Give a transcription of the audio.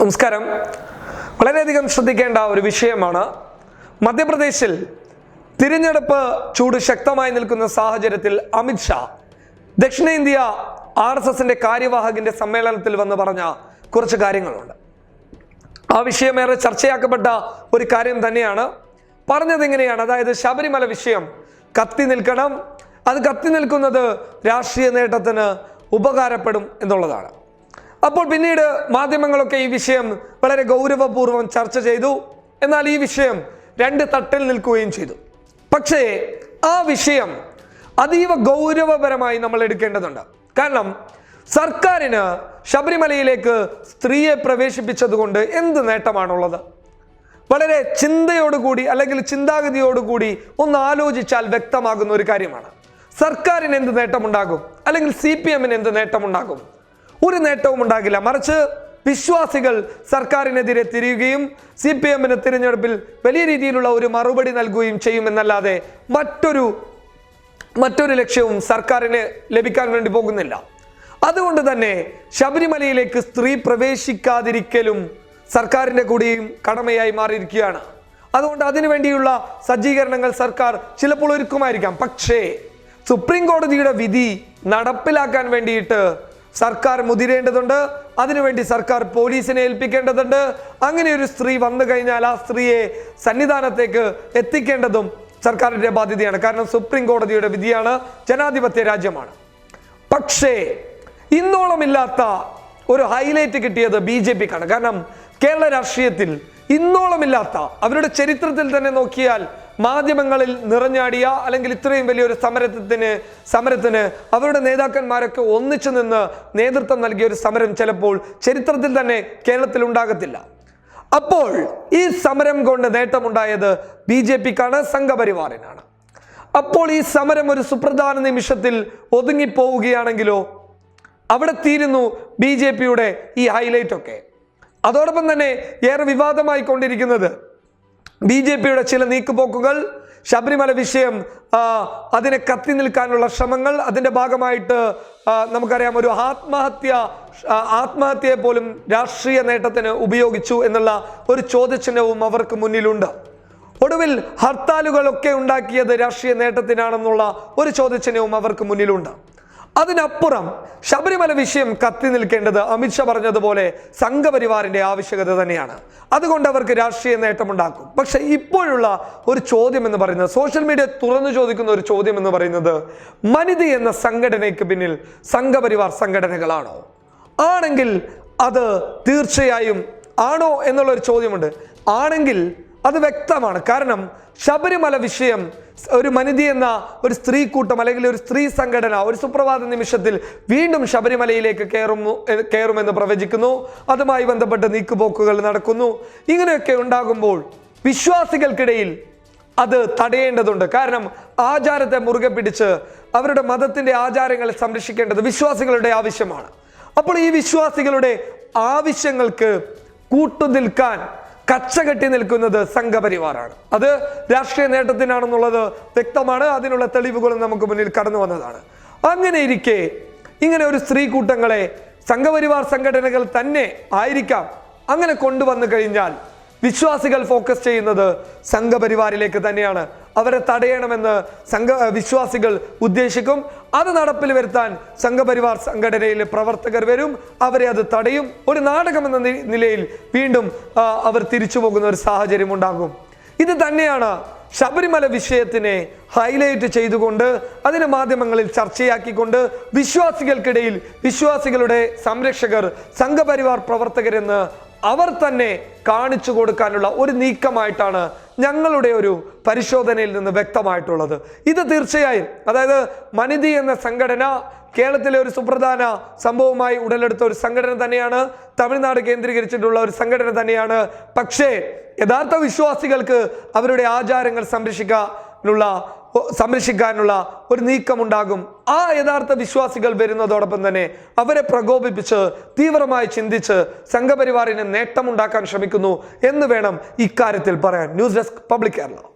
നമസ്കാരം. വളരെയധികം ശ്രദ്ധിക്കേണ്ട ഒരു വിഷയമാണ്. മധ്യപ്രദേശിൽ തിരഞ്ഞെടുപ്പ് ചൂട് ശക്തമായി നിൽക്കുന്ന സാഹചര്യത്തിൽ അമിത്ഷാ ദക്ഷിണേന്ത്യ ആർ എസ് എസിന്റെ കാര്യവാഹകിന്റെ സമ്മേളനത്തിൽ വന്ന് പറഞ്ഞ കുറച്ച് കാര്യങ്ങളുണ്ട്. ആ വിഷയമേറെ ചർച്ചയാക്കപ്പെട്ട ഒരു കാര്യം തന്നെയാണ്. പറഞ്ഞത് എങ്ങനെയാണ് അതായത് ശബരിമല വിഷയം കത്തി നിൽക്കണം. അത് കത്തി നിൽക്കുന്നത് രാഷ്ട്രീയ നേട്ടത്തിന് ഉപകാരപ്പെടും എന്നുള്ളതാണ്. അപ്പോൾ പിന്നീട് മാധ്യമങ്ങളൊക്കെ ഈ വിഷയം വളരെ ഗൗരവപൂർവം ചർച്ച ചെയ്തു. എന്നാൽ ഈ വിഷയം രണ്ട് തട്ടിൽ നിൽക്കുകയും ചെയ്തു. പക്ഷേ ആ വിഷയം അതീവ ഗൗരവപരമായി നമ്മൾ എടുക്കേണ്ടതുണ്ട്. കാരണം സർക്കാരിന് ശബരിമലയിലേക്ക് സ്ത്രീയെ പ്രവേശിപ്പിച്ചതുകൊണ്ട് എന്ത് നേട്ടമാണുള്ളത്? വളരെ ചിന്തയോടുകൂടി അല്ലെങ്കിൽ ചിന്താഗതിയോടുകൂടി ഒന്ന് ആലോചിച്ചാൽ വ്യക്തമാകുന്ന ഒരു കാര്യമാണ്. സർക്കാരിന് എന്ത് നേട്ടമുണ്ടാകും? അല്ലെങ്കിൽ സി പി എമ്മിന് എന്ത് നേട്ടമുണ്ടാകും? ഒരു നേട്ടവും ഉണ്ടാകില്ല. മറിച്ച് വിശ്വാസികൾ സർക്കാരിനെതിരെ തിരിയുകയും സി പി എമ്മിന് തിരഞ്ഞെടുപ്പിൽ വലിയ രീതിയിലുള്ള ഒരു മറുപടി നൽകുകയും ചെയ്യുമെന്നല്ലാതെ മറ്റൊരു മറ്റൊരു ലക്ഷ്യവും സർക്കാരിന് ലഭിക്കാൻ വേണ്ടി പോകുന്നില്ല. അതുകൊണ്ട് തന്നെ ശബരിമലയിലേക്ക് സ്ത്രീ പ്രവേശിക്കാതിരിക്കലും സർക്കാരിന്റെ കൂടിയും കടമയായി മാറിയിരിക്കുകയാണ്. അതുകൊണ്ട് അതിനു വേണ്ടിയുള്ള സജ്ജീകരണങ്ങൾ സർക്കാർ ചിലപ്പോൾ ഒരുക്കുമായിരിക്കാം. പക്ഷേ സുപ്രീം കോടതിയുടെ വിധി നടപ്പിലാക്കാൻ വേണ്ടിയിട്ട് സർക്കാർ മുതിരേണ്ടതുണ്ട്. അതിനുവേണ്ടി സർക്കാർ പോലീസിനെ ഏൽപ്പിക്കേണ്ടതുണ്ട്. അങ്ങനെ ഒരു സ്ത്രീ വന്നു കഴിഞ്ഞാൽ ആ സ്ത്രീയെ സന്നിധാനത്തേക്ക് എത്തിക്കേണ്ടതും സർക്കാരിന്റെ ബാധ്യതയാണ്. കാരണം സുപ്രീം കോടതിയുടെ വിധിയാണ്. ജനാധിപത്യ രാജ്യമാണ്. പക്ഷേ ഇന്നോളമില്ലാത്ത ഒരു ഹൈലൈറ്റ് കിട്ടിയത് ബി ജെ പിക്കാണ്. കാരണം കേരള രാഷ്ട്രീയത്തിൽ ഇന്നോളമില്ലാത്ത അവരുടെ ചരിത്രത്തിൽ തന്നെ നോക്കിയാൽ മാധ്യമങ്ങളിൽ നിറഞ്ഞാടിയ അല്ലെങ്കിൽ ഇത്രയും വലിയൊരു സമരത്തിന് സമരത്തിന് അവരുടെ നേതാക്കന്മാരൊക്കെ ഒന്നിച്ചു നിന്ന് നേതൃത്വം നൽകിയ ഒരു സമരം ചിലപ്പോൾ ചരിത്രത്തിൽ തന്നെ കേരളത്തിൽ ഉണ്ടാകത്തില്ല. അപ്പോൾ ഈ സമരം കൊണ്ട് നേട്ടമുണ്ടായത് ബി ജെ പിക്കാണ് സംഘപരിവാറിനാണ്. അപ്പോൾ ഈ സമരം ഒരു സുപ്രധാന നിമിഷത്തിൽ ഒതുങ്ങിപ്പോവുകയാണെങ്കിലോ? അവിടെ തീരുന്നു ബി ജെ പിയുടെ ഈ ഹൈലൈറ്റ് ഒക്കെ അതോടൊപ്പം തന്നെ ഏറെ വിവാദമായി കൊണ്ടിരിക്കുന്നത് ബി ജെ പിയുടെ ചില നീക്കുപോക്കുകൾ ശബരിമല വിഷയം അതിനെ കത്തി നിൽക്കാനുള്ള ശ്രമങ്ങൾ അതിന്റെ ഭാഗമായിട്ട് നമുക്കറിയാം ഒരു ആത്മഹത്യ ആത്മഹത്യയെ പോലും രാഷ്ട്രീയ നേട്ടത്തിന് ഉപയോഗിച്ചു എന്നുള്ള ഒരു ചോദ്യചിഹ്നവും അവർക്ക് മുന്നിലുണ്ട്. ഒടുവിൽ ഹർത്താലുകളൊക്കെ ഉണ്ടാക്കിയത് രാഷ്ട്രീയ നേട്ടത്തിനാണെന്നുള്ള ഒരു ചോദ്യചിഹ്നവും അവർക്ക് മുന്നിലുണ്ട്. അതിനപ്പുറം ശബരിമല വിഷയം കത്തി നിൽക്കേണ്ടത് അമിത്ഷാ പറഞ്ഞതുപോലെ സംഘപരിവാറിന്റെ ആവശ്യകത തന്നെയാണ്. അതുകൊണ്ട് അവർക്ക് രാഷ്ട്രീയ നേട്ടമുണ്ടാക്കും. പക്ഷെ ഇപ്പോഴുള്ള ഒരു ചോദ്യം എന്ന് പറയുന്നത് സോഷ്യൽ മീഡിയ തുറന്നു ചോദിക്കുന്ന ഒരു ചോദ്യം എന്ന് പറയുന്നത് മനിതി എന്ന സംഘടനയ്ക്ക് പിന്നിൽ സംഘപരിവാർ സംഘടനകളാണോ? ആണെങ്കിൽ അത് തീർച്ചയായും ആണോ എന്നുള്ളൊരു ചോദ്യമുണ്ട്. ആണെങ്കിൽ അത് വ്യക്തമാണ്. കാരണം ശബരിമല വിഷയം ഒരു മനിതി എന്ന ഒരു സ്ത്രീ കൂട്ടം അല്ലെങ്കിൽ ഒരു സ്ത്രീ സംഘടന ഒരു സുപ്രഭാത നിമിഷത്തിൽ വീണ്ടും ശബരിമലയിലേക്ക് കയറുന്നു കയറുമെന്ന് പ്രവചിക്കുന്നു. അതുമായി ബന്ധപ്പെട്ട് നീക്കുപോക്കുകൾ നടക്കുന്നു. ഇങ്ങനെയൊക്കെ ഉണ്ടാകുമ്പോൾ വിശ്വാസികൾക്കിടയിൽ അത് തടയേണ്ടതുണ്ട്. കാരണം ആചാരത്തെ മുറുകെ പിടിച്ച് അവരുടെ മതത്തിന്റെ ആചാരങ്ങളെ സംരക്ഷിക്കേണ്ടത് വിശ്വാസികളുടെ ആവശ്യമാണ്. അപ്പോൾ ഈ വിശ്വാസികളുടെ ആവശ്യങ്ങൾക്ക് കൂട്ടുനിൽക്കാൻ കച്ചകെട്ടി നിൽക്കുന്നത് സംഘപരിവാറാണ്. അത് രാഷ്ട്രീയ നേട്ടത്തിനാണെന്നുള്ളത് വ്യക്തമാണ്. അതിനുള്ള തെളിവുകളും നമുക്ക് മുന്നിൽ കടന്നു വന്നതാണ്. അങ്ങനെ ഇരിക്കെ ഇങ്ങനെ ഒരു സ്ത്രീ കൂട്ടങ്ങളെ സംഘപരിവാർ സംഘടനകൾ തന്നെ ആയിരിക്കാം. അങ്ങനെ കൊണ്ടുവന്നു കഴിഞ്ഞാൽ വിശ്വാസികൾ ഫോക്കസ് ചെയ്യുന്നത് സംഘപരിവാറിലേക്ക് തന്നെയാണ്. അവരെ തടയണമെന്ന് സംഘ വിശ്വാസികൾ ഉദ്ദേശിക്കും. അത് നടപ്പിൽ വരുത്താൻ സംഘപരിവാർ സംഘടനയിലെ പ്രവർത്തകർ വരും. അവരെ അത് തടയും. ഒരു നാടകം എന്ന നിലയിൽ വീണ്ടും അവർ തിരിച്ചു പോകുന്ന ഒരു സാഹചര്യം ഉണ്ടാകും. ഇത് തന്നെയാണ് ശബരിമല വിഷയത്തിനെ ഹൈലൈറ്റ് ചെയ്തുകൊണ്ട് അതിനെ മാധ്യമങ്ങളിൽ ചർച്ചയാക്കിക്കൊണ്ട് വിശ്വാസികൾക്കിടയിൽ വിശ്വാസികളുടെ സംരക്ഷകർ സംഘപരിവാർ പ്രവർത്തകരെന്ന് അവർ തന്നെ കാണിച്ചു കൊടുക്കാനുള്ള ഒരു നീക്കമായിട്ടാണ് ഞങ്ങളുടെ ഒരു പരിശോധനയിൽ നിന്ന് വ്യക്തമായിട്ടുള്ളത്. ഇത് തീർച്ചയായും അതായത് മനിതി എന്ന സംഘടന കേരളത്തിലെ ഒരു സുപ്രധാന സംഭവമായി ഉടലെടുത്ത ഒരു സംഘടന തന്നെയാണ് തമിഴ്നാട് കേന്ദ്രീകരിച്ചിട്ടുള്ള ഒരു സംഘടന തന്നെയാണ്. പക്ഷേ യഥാർത്ഥ വിശ്വാസികൾക്ക് അവരുടെ ആചാരങ്ങൾ സംരക്ഷിക്കാനുള്ള സംരക്ഷിക്കാനുള്ള ഒരു നീക്കമുണ്ടാകും. ആ യഥാർത്ഥ വിശ്വാസികൾ വരുന്നതോടൊപ്പം തന്നെ അവരെ പ്രകോപിപ്പിച്ച് തീവ്രമായി ചിന്തിച്ച് സംഘപരിവാറിന് നേട്ടമുണ്ടാക്കാൻ ശ്രമിക്കുന്നു എന്ന് വേണം ഇക്കാര്യത്തിൽ പറയാൻ. News desk public Kerala.